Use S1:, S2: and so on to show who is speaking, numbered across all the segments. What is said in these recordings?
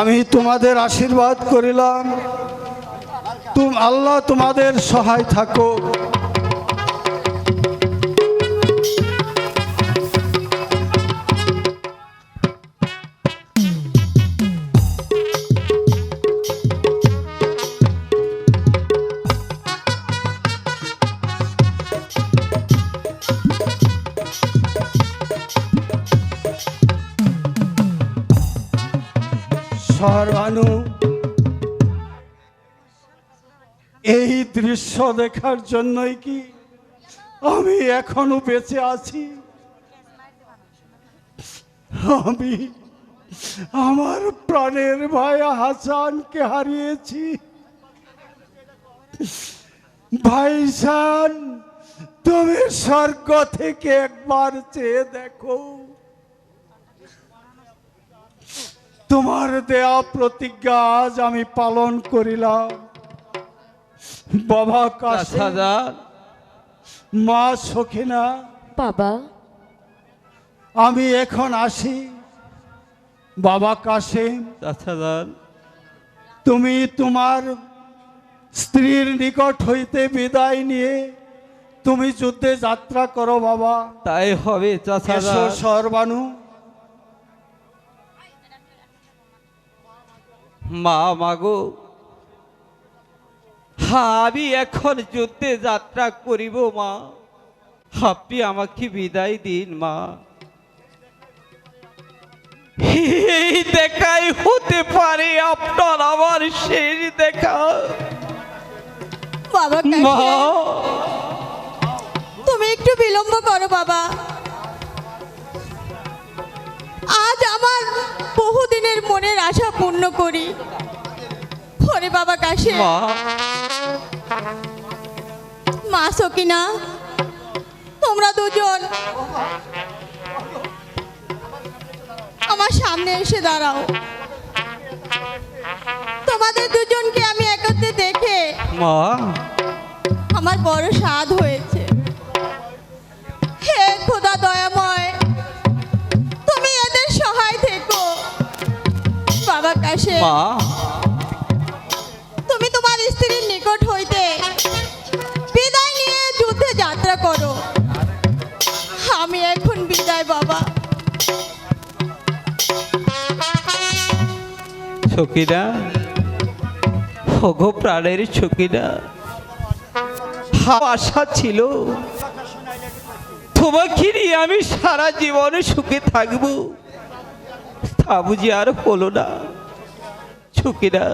S1: আমি তোমাদের আশীর্বাদ করিলাম। তুম আল্লাহ তোমাদের সহায় থাকো দৃশ্য দেখার জন্যই কি আমি এখনও বেঁচে আছি? আমি আমার প্রাণের ভাই হাসানকে হারিয়েছি। ভাইসান তুমি স্বর্গ থেকে একবার চেয়ে দেখো। তোমার দেয়া প্রতিজ্ঞা আজ আমি পালন করিলাম। বাবা কাছে
S2: চাচাজান
S1: মা সখিনা।
S3: বাবা।
S1: আমি এখন আসি। বাবা কাসেম
S2: চাচাজান
S1: তুমি তোমার স্ত্রীর নিকট হইতে বিদায় নিয়ে তুমি যুদ্ধে যাত্রা করো বাবা।
S2: তাই হবে
S1: সর্বানু
S2: মা মাগো আমি এখন যুদ্ধে যাত্রা করিব মা। আপনি আমাকে বিদায় দিন মা। দেখাই হতে পারে আপনার আমার শেষ দেখা।
S3: বাবা তুমি একটু বিলম্ব করো বাবা। আজ আমার বহুদিনের মনের আশা পূর্ণ করি। ওরে বাবা কাশে।
S2: মা।
S3: মা সকিনা তোমরা দুজন আমার সামনে এসে দাঁড়াও। তোমাদের দুজনকে আমি একত্রে দেখে
S2: মা।
S3: আমার বড় স্বাদ হয়েছে। হে খোদা দয়াময় তুমি এদের সহায় থেকো। বাবা কাশে।
S2: মা। হগো প্রাণের ছকিনা আশা ছিল, তোমাকে নিয়ে আমি সারা জীবনে সুখে থাকব। তা বুঝি আর হলো না ছকিনা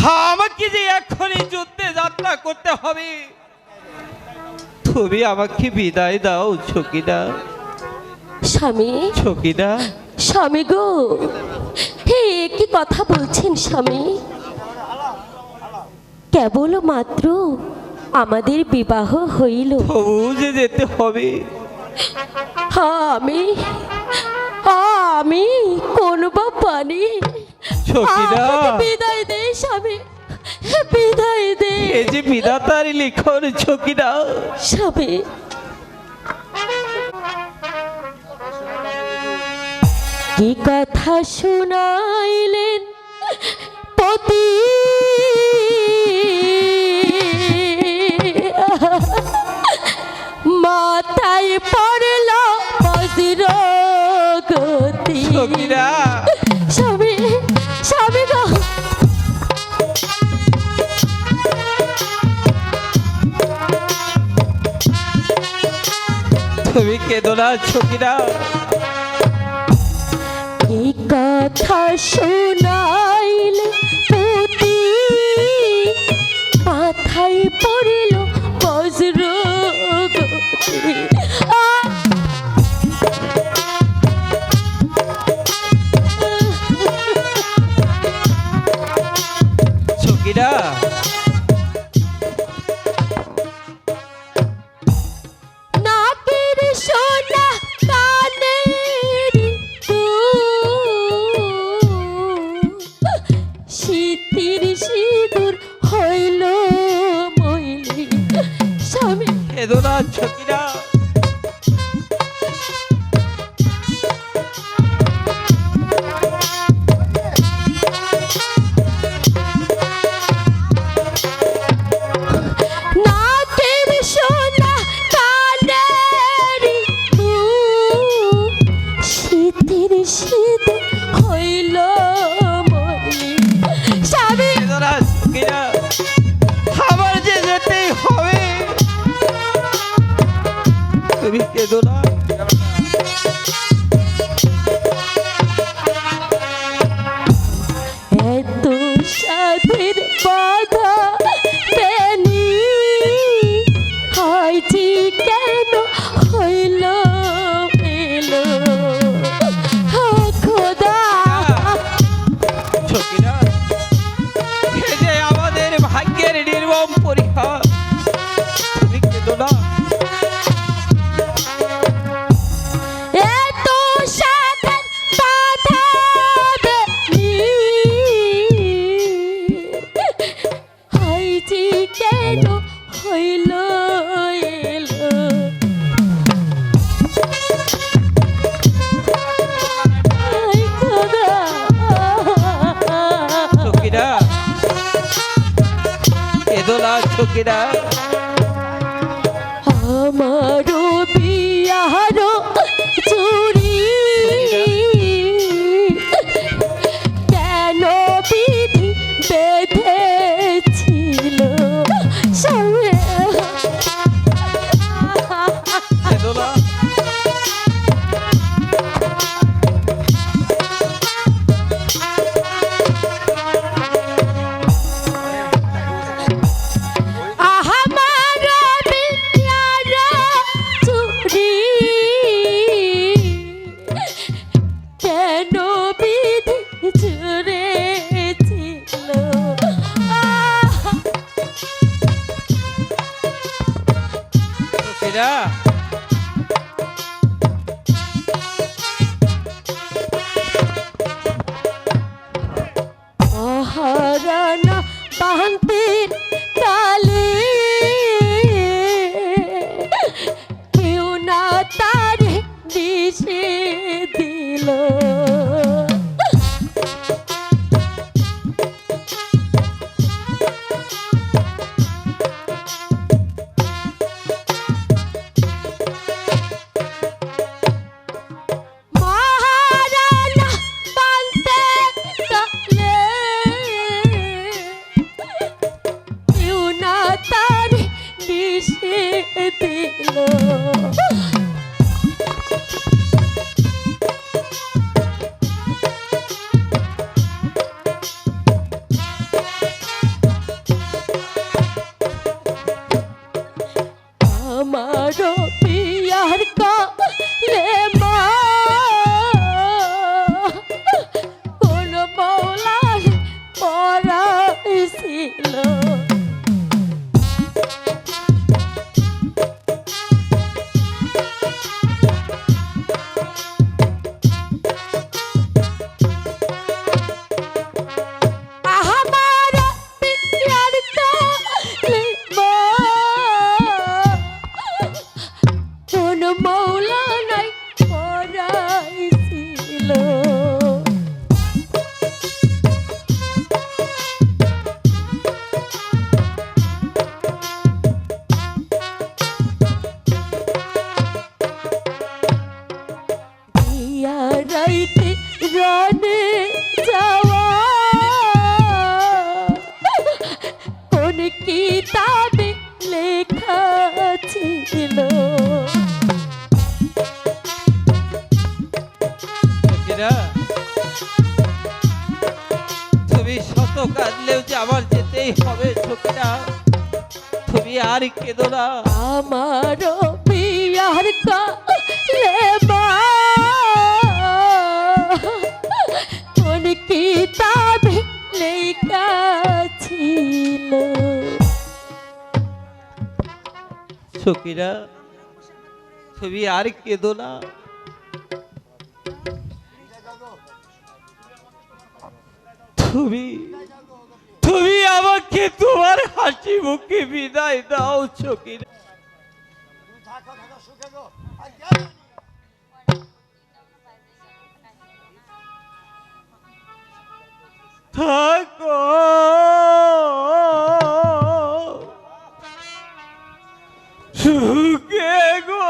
S2: হ্যাঁ আমাকে যে এখনই যুদ্ধে যাত্রা করতে হবে, তুমি আমাকে বিদায় দাও ছকিনা
S4: স্বামী।
S2: ছকিনা
S4: স্বামী গো হে কি কথা বলছেন স্বামী? কেবল মাত্র আমাদের বিবাহ হইল।
S2: যে যেতে হবে।
S4: হ্যাঁ আমি আমি কোন বা পানি বিদায় দে স্বামী বিদায় দে।
S2: এই যে বিধাতার লিখন ছকিনা
S4: স্বামী কি কথা শুনাইলেন পতি। মাথায় পড়ল বজ্র গতি। স্বামী স্বামী গো।
S2: তুমি কেঁদো না
S4: কথা শোনাইলে
S2: ভোলা ছোকেরা
S4: আমারও বিয়ারও રા দিল ঠান্ডা ছিল।
S2: সখীরা তুমি আর কেঁদো না। তুমি তুমি আমাকে তোমার হাসি মুখে বিদায় দাও সখীরা। গো সুখে গো।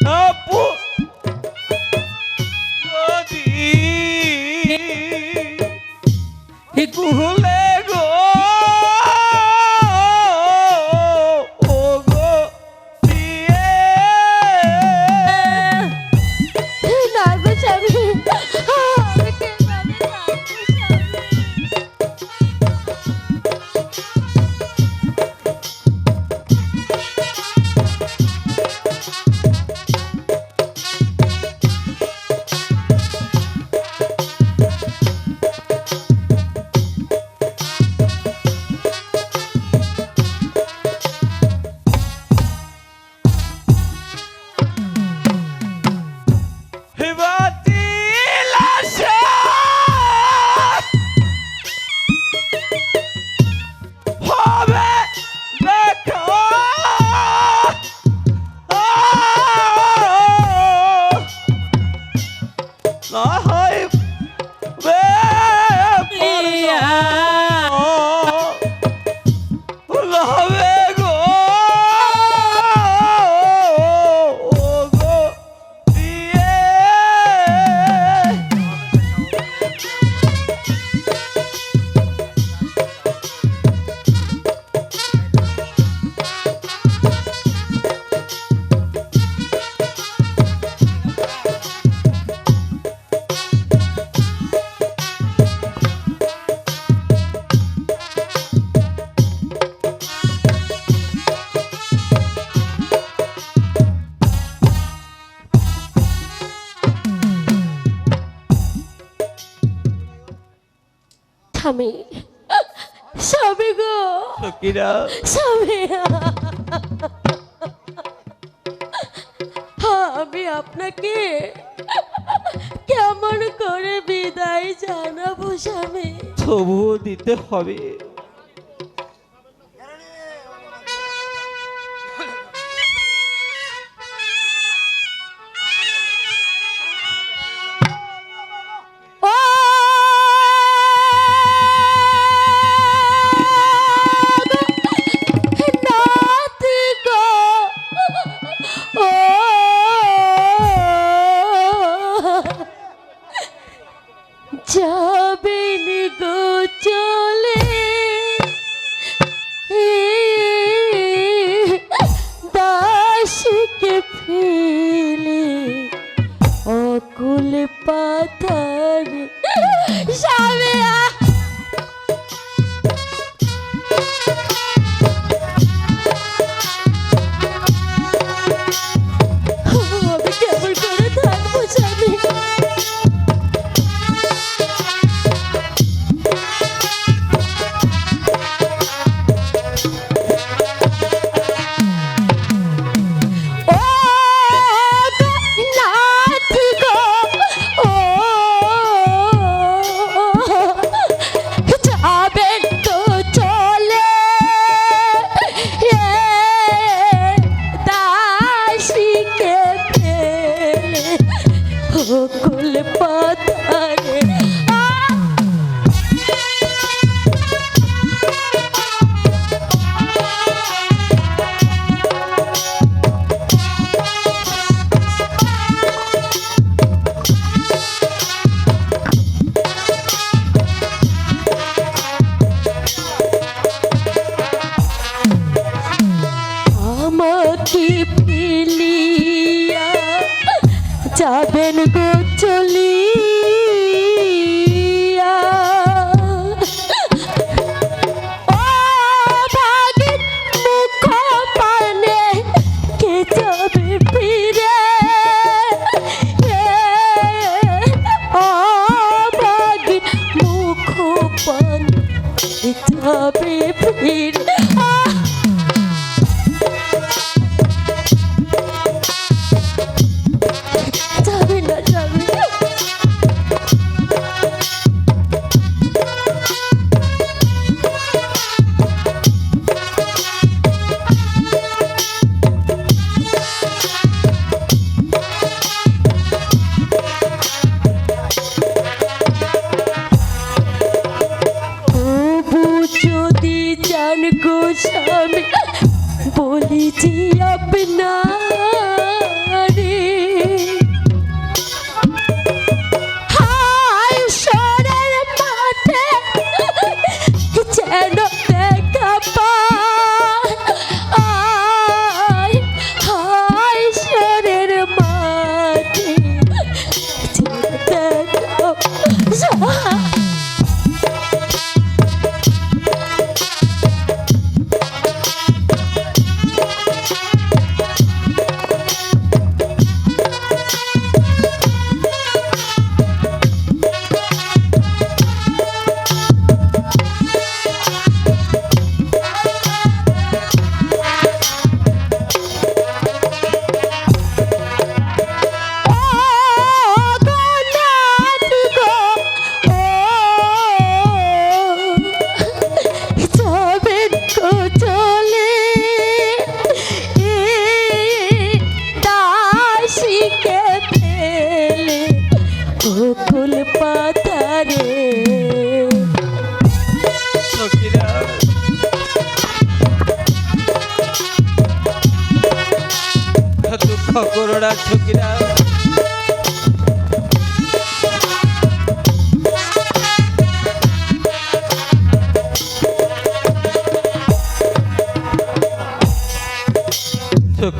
S4: থাপু যদি গুহলে
S2: সখীরা
S4: স্বামী আমি আপনাকে কেমন করে বিদায় জানাব স্বামী?
S2: তবুও দিতে হবে।
S4: যাবেন গো চলিয়া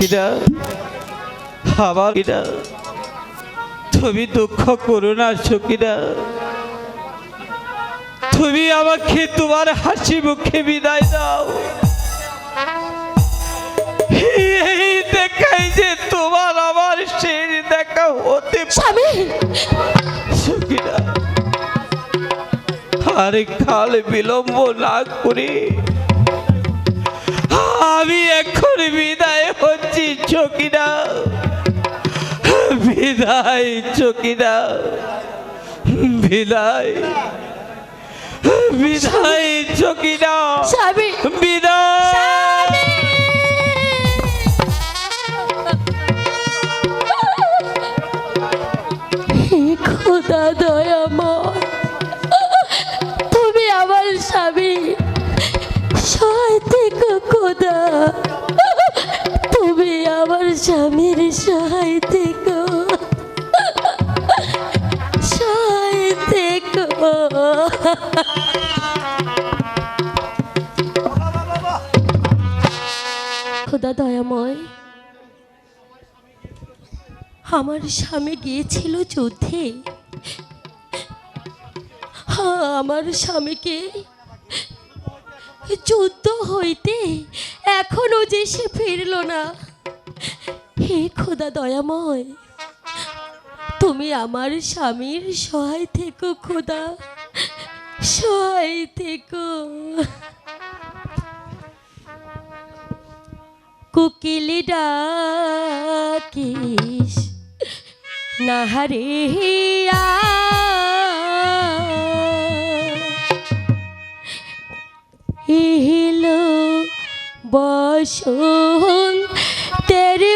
S2: সখীরা আবার এরা তুমি দুঃখ করো না সখীরা। তুমি আমাকে তোমার হাসি মুখে বিদায় দাও। এই দেখাই যে তোমার আমার শেষ দেখা হতে সখীরা আর কাল বিলম্ব না করে আমি এখন বিদায় হচ্ছি চকিরা বিদায় চকিরা বিদায়। বিদায় চকিরা বিদায়।
S4: স্বামী গিয়েছিল যুদ্ধে। হ্যাঁ, আমার স্বামীকে যুদ্ধ হইতে এখনও যে সে ফিরল না। হে খোদা দয়াময় তুমি আমার স্বামীর সহায় থেকো খোদা সহায় থেকো। কুকিলি ডাকিস নাহারে হিয়া ইহিলো বসন তেরি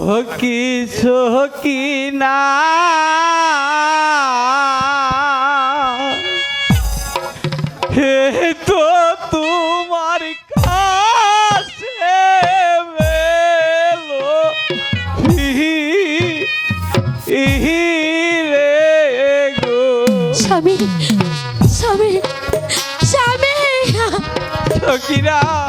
S2: সখী সখী না। হে তো তোমার কাছে মেলো। রে গো।
S4: স্বামী স্বামী স্বামী।
S2: সখীরা।